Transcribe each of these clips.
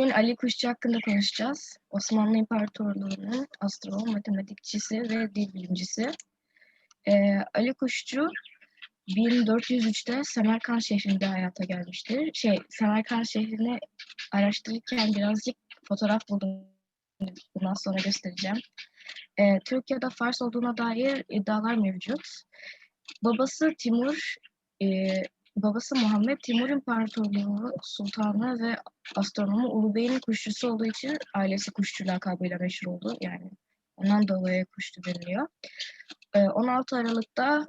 Bugün Ali Kuşçu hakkında konuşacağız. Osmanlı İmparatorluğu'nun astronom, matematikçisi ve dil bilimcisi. Ee, Ali Kuşçu 1403'te Semerkant şehrinde hayata gelmiştir. Şey, Semerkant şehrini araştırırken birazcık fotoğraf buldum. Bundan sonra göstereceğim. Ee, Türkiye'de Fars olduğuna dair iddialar mevcut. Babası Timur, e, babası Muhammed Timur İmparatorluğu Sultanı ve astronomu Ulu Bey'in kuşçusu olduğu için ailesi kuşçu lakabıyla meşhur oldu. Yani ondan dolayı kuşçu deniliyor. Ee, 16 Aralık'ta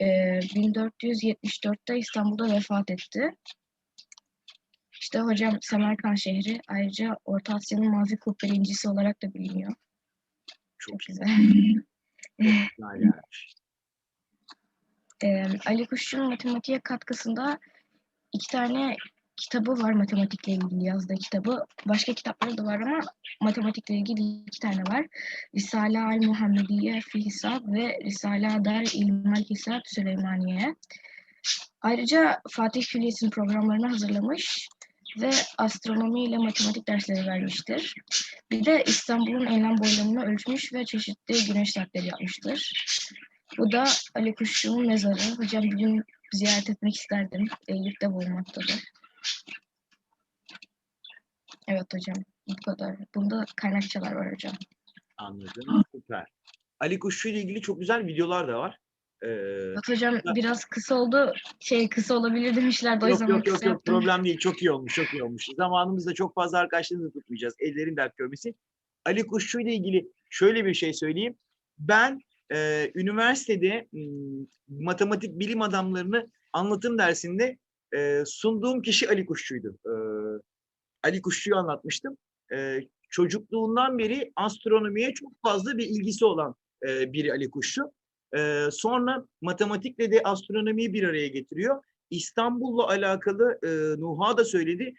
e, 1474'te İstanbul'da vefat etti. İşte hocam Semerkant şehri ayrıca Orta Asya'nın mavi kubbeli incisi olarak da biliniyor. Çok Çok güzel. güzel yani. Ee, Ali Kuşçu'nun matematiğe katkısında iki tane kitabı var matematikle ilgili yazdığı kitabı. Başka kitapları da var ama matematikle ilgili iki tane var. Risale al Muhammediye fi Hisab ve Risale Dar İlmel Hisab Süleymaniye. Ayrıca Fatih Külliyesi'nin programlarını hazırlamış ve astronomi ile matematik dersleri vermiştir. Bir de İstanbul'un enlem boylamını ölçmüş ve çeşitli güneş saatleri yapmıştır. Bu da Ali Kuşçu'nun mezarı. Hocam bir gün ziyaret etmek isterdim. Eyüp'te bulunmaktadır. Evet hocam. Bu kadar. Bunda kaynakçalar var hocam. Anladım. Süper. Ali Kuşçu ile ilgili çok güzel videolar da var. Ee, Evet hocam biraz kısa oldu. Şey kısa olabilir demişlerdi o yok yüzden yok yok yok problem değil. Çok iyi olmuş. Çok iyi olmuş. Zamanımızda çok fazla arkadaşlarımızı tutmayacağız. Ellerin dert görmesi. Ali Kuşçu ile ilgili şöyle bir şey söyleyeyim. Ben e, üniversitede m, matematik bilim adamlarını anlatım dersinde e, sunduğum kişi Ali Kuşçu'ydu. E, Ali Kuşçu'yu anlatmıştım. E, çocukluğundan beri astronomiye çok fazla bir ilgisi olan e, biri Ali Kuşçu. E, sonra matematikle de astronomiyi bir araya getiriyor. İstanbul'la alakalı e, Nuha da söyledi.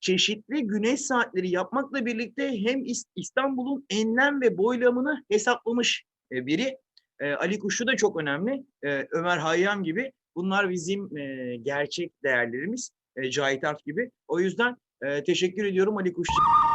Çeşitli güneş saatleri yapmakla birlikte hem İs- İstanbul'un enlem ve boylamını hesaplamış e, biri. E, Ali Kuşçu da çok önemli. E, Ömer Hayyam gibi. Bunlar bizim e, gerçek değerlerimiz. E, Cahit Arf gibi. O yüzden e, teşekkür ediyorum Ali Kuşçu.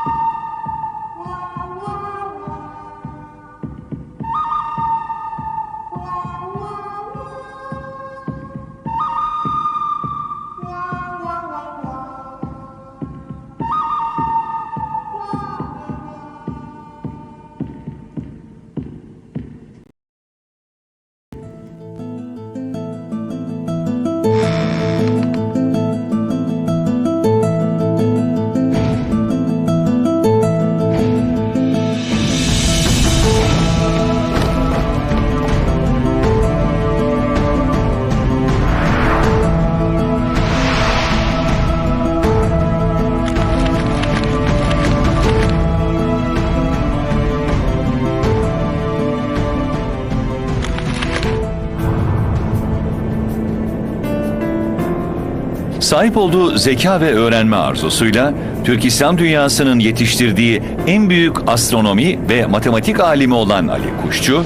Sahip olduğu zeka ve öğrenme arzusuyla Türk İslam dünyasının yetiştirdiği en büyük astronomi ve matematik alimi olan Ali Kuşçu,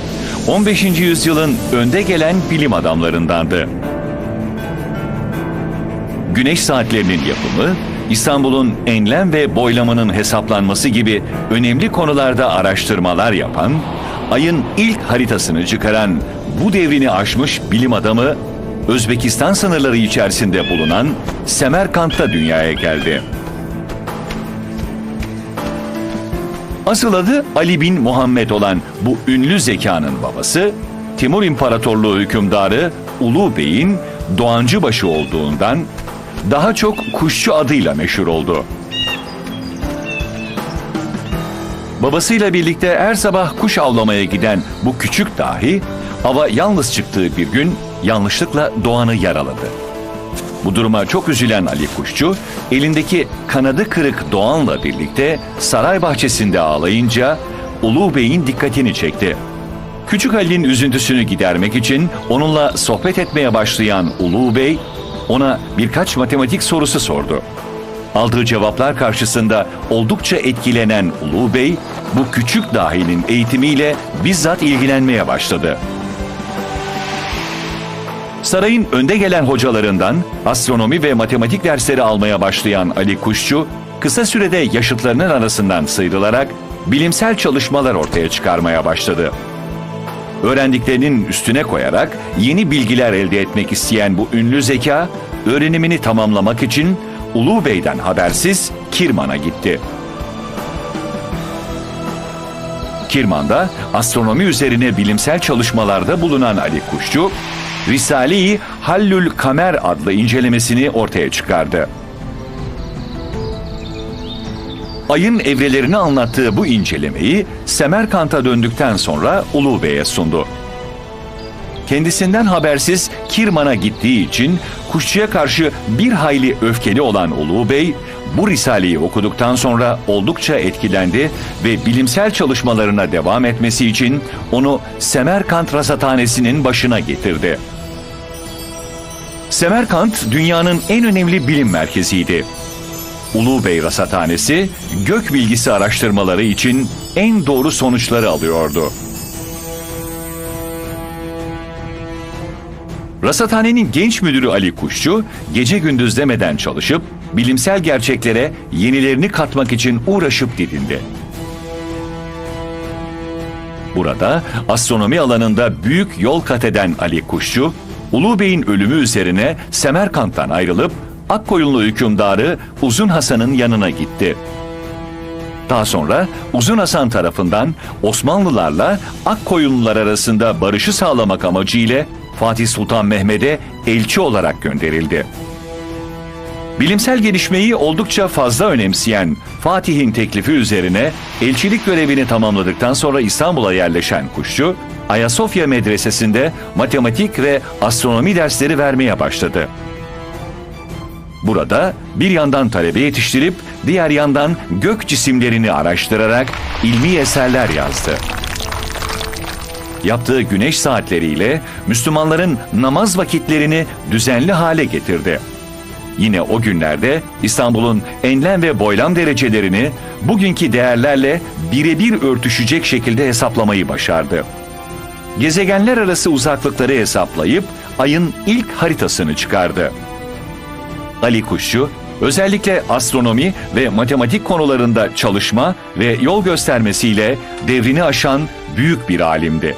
15. yüzyılın önde gelen bilim adamlarındandı. Güneş saatlerinin yapımı, İstanbul'un enlem ve boylamının hesaplanması gibi önemli konularda araştırmalar yapan, ayın ilk haritasını çıkaran bu devrini aşmış bilim adamı Özbekistan sınırları içerisinde bulunan Semerkant'ta dünyaya geldi. Asıl adı Ali bin Muhammed olan bu ünlü zekanın babası, Timur İmparatorluğu hükümdarı Ulu Bey'in Doğancıbaşı olduğundan daha çok kuşçu adıyla meşhur oldu. Babasıyla birlikte her sabah kuş avlamaya giden bu küçük dahi hava yalnız çıktığı bir gün yanlışlıkla Doğan'ı yaraladı. Bu duruma çok üzülen Ali Kuşçu, elindeki kanadı kırık Doğan'la birlikte saray bahçesinde ağlayınca Ulu Bey'in dikkatini çekti. Küçük Ali'nin üzüntüsünü gidermek için onunla sohbet etmeye başlayan Ulu Bey, ona birkaç matematik sorusu sordu. Aldığı cevaplar karşısında oldukça etkilenen Ulu Bey, bu küçük dahinin eğitimiyle bizzat ilgilenmeye başladı. Sarayın önde gelen hocalarından astronomi ve matematik dersleri almaya başlayan Ali Kuşçu, kısa sürede yaşıtlarının arasından sıyrılarak bilimsel çalışmalar ortaya çıkarmaya başladı. Öğrendiklerinin üstüne koyarak yeni bilgiler elde etmek isteyen bu ünlü zeka, öğrenimini tamamlamak için Ulu Bey'den habersiz Kirman'a gitti. Kirman'da astronomi üzerine bilimsel çalışmalarda bulunan Ali Kuşçu, Risale-i Hallül Kamer adlı incelemesini ortaya çıkardı. Ayın evrelerini anlattığı bu incelemeyi Semerkant'a döndükten sonra Ulu Bey'e sundu. Kendisinden habersiz Kirman'a gittiği için kuşçuya karşı bir hayli öfkeli olan Ulu Bey, bu risaleyi okuduktan sonra oldukça etkilendi ve bilimsel çalışmalarına devam etmesi için onu Semerkant Rasathanesi'nin başına getirdi. Semerkant dünyanın en önemli bilim merkeziydi. Ulu Bey Rasathanesi gök bilgisi araştırmaları için en doğru sonuçları alıyordu. Rasathanenin genç müdürü Ali Kuşçu gece gündüz demeden çalışıp bilimsel gerçeklere yenilerini katmak için uğraşıp didindi. Burada astronomi alanında büyük yol kat eden Ali Kuşçu, Ulu Bey'in ölümü üzerine Semerkant'tan ayrılıp Akkoyunlu hükümdarı Uzun Hasan'ın yanına gitti. Daha sonra Uzun Hasan tarafından Osmanlılarla Akkoyunlular arasında barışı sağlamak amacıyla Fatih Sultan Mehmet'e elçi olarak gönderildi. Bilimsel gelişmeyi oldukça fazla önemseyen Fatih'in teklifi üzerine elçilik görevini tamamladıktan sonra İstanbul'a yerleşen Kuşçu, Ayasofya Medresesi'nde matematik ve astronomi dersleri vermeye başladı. Burada bir yandan talebe yetiştirip diğer yandan gök cisimlerini araştırarak ilmi eserler yazdı. Yaptığı güneş saatleriyle Müslümanların namaz vakitlerini düzenli hale getirdi. Yine o günlerde İstanbul'un enlem ve boylam derecelerini bugünkü değerlerle birebir örtüşecek şekilde hesaplamayı başardı. Gezegenler arası uzaklıkları hesaplayıp ayın ilk haritasını çıkardı. Ali Kuşçu, özellikle astronomi ve matematik konularında çalışma ve yol göstermesiyle devrini aşan büyük bir alimdi.